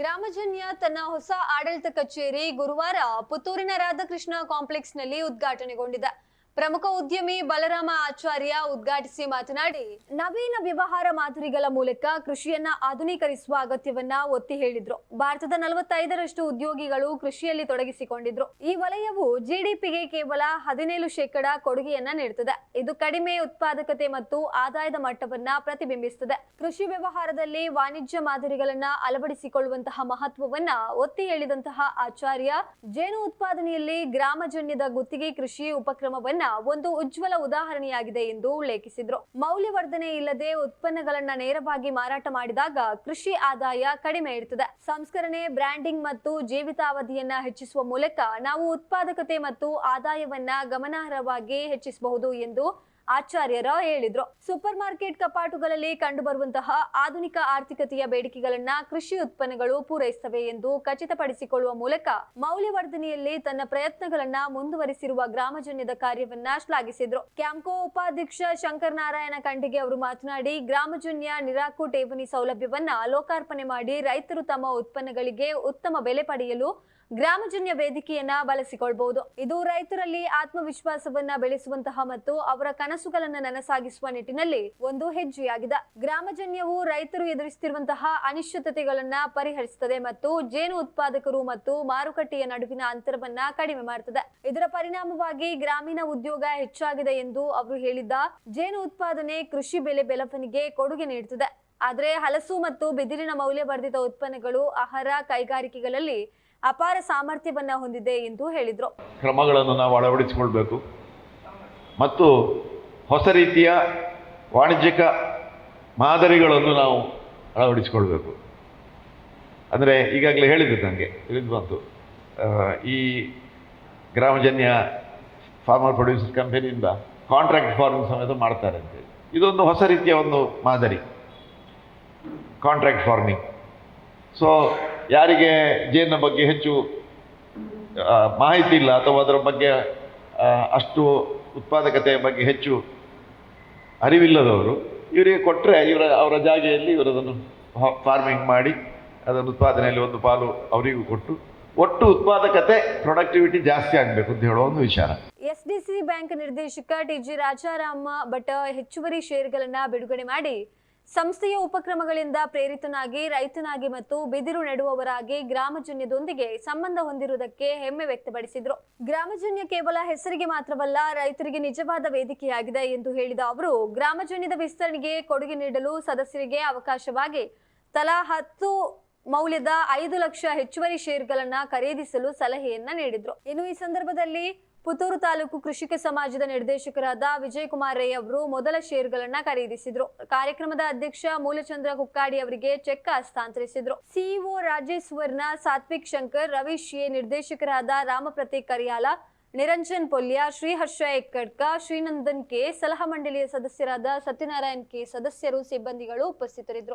ಗ್ರಾಮಜನ್ಯ ತನ್ನ ಹೊಸ ಆಡಳಿತ ಕಚೇರಿ ಗುರುವಾರ ಪುತ್ತೂರಿನ ರಾಧಾಕೃಷ್ಣ ಕಾಂಪ್ಲೆಕ್ಸ್ನಲ್ಲಿ ಉದ್ಘಾಟನೆಗೊಂಡಿದೆ. ಪ್ರಮುಖ ಉದ್ಯಮಿ ಬಲರಾಮ ಆಚಾರ್ಯ ಉದ್ಘಾಟಿಸಿ ಮಾತನಾಡಿ, ನವೀನ ವ್ಯವಹಾರ ಮಾದರಿಗಳ ಮೂಲಕ ಕೃಷಿಯನ್ನ ಆಧುನೀಕರಿಸುವ ಅಗತ್ಯವನ್ನ ಒತ್ತಿ ಹೇಳಿದ್ರು. ಭಾರತದ ನಲವತ್ತೈದರಷ್ಟು ಉದ್ಯೋಗಿಗಳು ಕೃಷಿಯಲ್ಲಿ ತೊಡಗಿಸಿಕೊಂಡಿದ್ರು. ಈ ವಲಯವು ಜಿಡಿಪಿಗೆ ಕೇವಲ ಹದಿನೇಳು ಶೇಕಡ ಕೊಡುಗೆಯನ್ನ ನೀಡುತ್ತದೆ ಇದು ಕಡಿಮೆ ಉತ್ಪಾದಕತೆ ಮತ್ತು ಆದಾಯದ ಮಟ್ಟವನ್ನ ಪ್ರತಿಬಿಂಬಿಸುತ್ತದೆ ಕೃಷಿ ವ್ಯವಹಾರದಲ್ಲಿ ವಾಣಿಜ್ಯ ಮಾದರಿಗಳನ್ನ ಅಳವಡಿಸಿಕೊಳ್ಳುವಂತಹ ಮಹತ್ವವನ್ನ ಒತ್ತಿ ಹೇಳಿದಂತಹ ಆಚಾರ್ಯ, ಜೇನು ಉತ್ಪಾದನೆಯಲ್ಲಿ ಗ್ರಾಮಜನ್ಯದ ಗುತ್ತಿಗೆ ಕೃಷಿ ಉಪಕ್ರಮವನ್ನ ಒಂದು ಉಜ್ವಲ ಉದಾಹರಣೆಯಾಗಿದೆ ಎಂದು ಉಲ್ಲೇಖಿಸಿದ್ರು. ಮೌಲ್ಯವರ್ಧನೆ ಇಲ್ಲದೆ ಉತ್ಪನ್ನಗಳನ್ನ ನೇರವಾಗಿ ಮಾರಾಟ ಮಾಡಿದಾಗ ಕೃಷಿ ಆದಾಯ ಕಡಿಮೆ ಇರುತ್ತದೆ ಸಂಸ್ಕರಣೆ, ಬ್ರ್ಯಾಂಡಿಂಗ್ ಮತ್ತು ಜೀವಿತಾವಧಿಯನ್ನ ಹೆಚ್ಚಿಸುವ ಮೂಲಕ ನಾವು ಉತ್ಪಾದಕತೆ ಮತ್ತು ಆದಾಯವನ್ನ ಗಮನಾರ್ಹವಾಗಿ ಹೆಚ್ಚಿಸಬಹುದು ಎಂದು ಆಚಾರ್ಯರ ಹೇಳಿದ್ರು. ಸೂಪರ್ ಮಾರ್ಕೆಟ್ ಕಪಾಟುಗಳಲ್ಲಿ ಕಂಡುಬರುವಂತಹ ಆಧುನಿಕ ಆರ್ಥಿಕತೆಯ ಬೇಡಿಕೆಗಳನ್ನ ಕೃಷಿ ಉತ್ಪನ್ನಗಳು ಪೂರೈಸುತ್ತವೆ ಎಂದು ಖಚಿತಪಡಿಸಿಕೊಳ್ಳುವ ಮೂಲಕ ಮೌಲ್ಯವರ್ಧನೆಯಲ್ಲಿ ತನ್ನ ಪ್ರಯತ್ನಗಳನ್ನ ಮುಂದುವರಿಸಿರುವ ಗ್ರಾಮಜನ್ಯದ ಕಾರ್ಯವನ್ನ ಶ್ಲಾಘಿಸಿದ್ರು. ಕ್ಯಾಂಕೋ ಉಪಾಧ್ಯಕ್ಷ ಶಂಕರ್ ನಾರಾಯಣ ಖಂಡಿಗೆ ಅವರು ಮಾತನಾಡಿ, ಗ್ರಾಮಜನ್ಯ ನಿರಾಕು ಠೇವಣಿ ಸೌಲಭ್ಯವನ್ನ ಲೋಕಾರ್ಪಣೆ ಮಾಡಿ ರೈತರು ತಮ್ಮ ಉತ್ಪನ್ನಗಳಿಗೆ ಉತ್ತಮ ಬೆಲೆ ಪಡೆಯಲು ಗ್ರಾಮಜನ್ಯ ವೇದಿಕೆಯನ್ನ ಬಳಸಿಕೊಳ್ಬಹುದು. ಇದು ರೈತರಲ್ಲಿ ಆತ್ಮವಿಶ್ವಾಸವನ್ನ ಬೆಳೆಸುವಂತಹ ಮತ್ತು ಅವರ ಕನಸುಗಳನ್ನ ನನಸಾಗಿಸುವ ನಿಟ್ಟಿನಲ್ಲಿ ಒಂದು ಹೆಜ್ಜೆಯಾಗಿದೆ. ಗ್ರಾಮಜನ್ಯವು ರೈತರು ಎದುರಿಸುತ್ತಿರುವಂತಹ ಅನಿಶ್ಚಿತತೆಗಳನ್ನ ಪರಿಹರಿಸುತ್ತದೆ ಮತ್ತು ಜೇನು ಉತ್ಪಾದಕರು ಮತ್ತು ಮಾರುಕಟ್ಟೆಯ ನಡುವಿನ ಅಂತರವನ್ನ ಕಡಿಮೆ ಮಾಡುತ್ತದೆ ಇದರ ಪರಿಣಾಮವಾಗಿ ಗ್ರಾಮೀಣ ಉದ್ಯೋಗ ಹೆಚ್ಚಾಗಿದೆ ಎಂದು ಅವರು ಹೇಳಿದ್ದ, ಜೇನು ಉತ್ಪಾದನೆ ಕೃಷಿ ಬೆಲೆ ಬೆಳವಣಿಗೆ ಕೊಡುಗೆ ನೀಡುತ್ತದೆ ಆದರೆ ಹಲಸು ಮತ್ತು ಬಿದಿರಿನ ಮೌಲ್ಯವರ್ಧಿತ ಉತ್ಪನ್ನಗಳು ಆಹಾರ ಕೈಗಾರಿಕೆಗಳಲ್ಲಿ ಅಪಾರ ಸಾಮರ್ಥ್ಯವನ್ನ ಹೊಂದಿದೆ ಎಂದು ಹೇಳಿದರು. ಕ್ರಮಗಳನ್ನು ನಾವು ಅಳವಡಿಸಿಕೊಳ್ಬೇಕು. ಮತ್ತು ಹೊಸ ರೀತಿಯ ವಾಣಿಜ್ಯಿಕ ಮಾದರಿಗಳನ್ನು ನಾವು ಅಳವಡಿಸಿಕೊಳ್ಬೇಕು. ಅಂದರೆ ಈಗಾಗಲೇ ಹೇಳಿದ್ದು ನನಗೆ ತಿಳಿದು ಬಂತು. ಈ ಗ್ರಾಮಜನ್ಯ ಫಾರ್ಮರ್ ಪ್ರೊಡ್ಯೂಸರ್ ಕಂಪನಿಯಿಂದ ಕಾಂಟ್ರಾಕ್ಟ್ ಫಾರ್ಮಿಂಗ್ ಸಮೇತ ಮಾಡ್ತಾರೆ ಅಂತೇಳಿ ಇದೊಂದು ಹೊಸ ರೀತಿಯ ಒಂದು ಮಾದರಿ. ಕಾಂಟ್ರಾಕ್ಟ್ ಫಾರ್ಮಿಂಗ್ ಸೊ ಯಾರಿಗೆ ಜೇನಿನ ಬಗ್ಗೆ ಹೆಚ್ಚು ಮಾಹಿತಿ ಇಲ್ಲ ಅಥವಾ ಅದರ ಬಗ್ಗೆ ಅಷ್ಟು ಉತ್ಪಾದಕತೆಯ ಬಗ್ಗೆ ಹೆಚ್ಚು ಅರಿವಿಲ್ಲದವರು, ಇವರಿಗೆ ಕೊಟ್ಟರೆ ಇವರ, ಅವರ ಜಾಗೆಯಲ್ಲಿ ಇವರದನ್ನು ಫಾರ್ಮಿಂಗ್ ಮಾಡಿ, ಅದನ್ನು ಉತ್ಪಾದನೆಯಲ್ಲಿ ಒಂದು ಪಾಲು ಅವರಿಗೂ ಕೊಟ್ಟು, ಒಟ್ಟು ಉತ್ಪಾದಕತೆ ಪ್ರೊಡಕ್ಟಿವಿಟಿ ಜಾಸ್ತಿ ಆಗಬೇಕು ಅಂತ ಹೇಳುವ ಒಂದು ವಿಚಾರ. ಎಸ್ ಡಿ ಸಿ ಬ್ಯಾಂಕ್ ನಿರ್ದೇಶಕ ಟಿ ಜಿ ರಾಜಾರಾಮ ಭಟ್ ಹೆಚ್ಚುವರಿ ಷೇರುಗಳನ್ನ ಬಿಡುಗಡೆ ಮಾಡಿ ಸಂಸ್ಥೆಯ ಉಪಕ್ರಮಗಳಿಂದ ಪ್ರೇರಿತನಾಗಿ, ರೈತನಾಗಿ ಮತ್ತು ಬಿದಿರು ನೆಡುವವರಾಗಿ ಗ್ರಾಮಜನ್ಯದೊಂದಿಗೆ ಸಂಬಂಧ ಹೊಂದಿರುವುದಕ್ಕೆ ಹೆಮ್ಮೆ ವ್ಯಕ್ತಪಡಿಸಿದರು. ಗ್ರಾಮಜನ್ಯ ಕೇವಲ ಹೆಸರಿಗೆ ಮಾತ್ರವಲ್ಲ, ರೈತರಿಗೆ ನಿಜವಾದ ವೇದಿಕೆಯಾಗಿದೆ ಎಂದು ಹೇಳಿದ ಅವರು, ಗ್ರಾಮಜನ್ಯದ ವಿಸ್ತರಣೆಗೆ ಕೊಡುಗೆ ನೀಡಲು ಸದಸ್ಯರಿಗೆ ಅವಕಾಶವಾಗಿ ತಲಾ ಹತ್ತು ಮೌಲ್ಯದ ಐದು ಲಕ್ಷ ಹೆಚ್ಚುವರಿ ಷೇರ್ಗಳನ್ನು ಖರೀದಿಸಲು ಸಲಹೆಯನ್ನ ನೀಡಿದರು. ಇನ್ನು ಈ ಸಂದರ್ಭದಲ್ಲಿ ಪುತ್ತೂರು ತಾಲೂಕು ಕೃಷಿಕ ಸಮಾಜದ ನಿರ್ದೇಶಕರಾದ ವಿಜಯ್ ಕುಮಾರ್ ರೈ ಅವರು ಮೊದಲ ಷೇರುಗಳನ್ನ ಖರೀದಿಸಿದ್ರು. ಕಾರ್ಯಕ್ರಮದ ಅಧ್ಯಕ್ಷ ಮೂಲಚಂದ್ರ ಕುಕ್ಕಾಡಿ ಅವರಿಗೆ ಚೆಕ್ ಹಸ್ತಾಂತರಿಸಿದ್ರು. ಸಿಇಒ ರಾಜೇಶ್ವರ್ನ ಸಾತ್ವಿಕ್ ಶಂಕರ್ ರವೀಶ್ ಎ ನಿರ್ದೇಶಕರಾದ ರಾಮಪ್ರತೀಕ್ ಕರಿಯಾಲ, ನಿರಂಜನ್ ಪೊಲ್ಯ, ಶ್ರೀಹರ್ಷ ಎಕ್ಕಡ್ಕ, ಶ್ರೀನಂದನ್ ಕೆ, ಸಲಹಾ ಮಂಡಳಿಯ ಸದಸ್ಯರಾದ ಸತ್ಯನಾರಾಯಣ್ ಕೆ ಸದಸ್ಯರು, ಸಿಬ್ಬಂದಿಗಳು ಉಪಸ್ಥಿತರಿದ್ದರು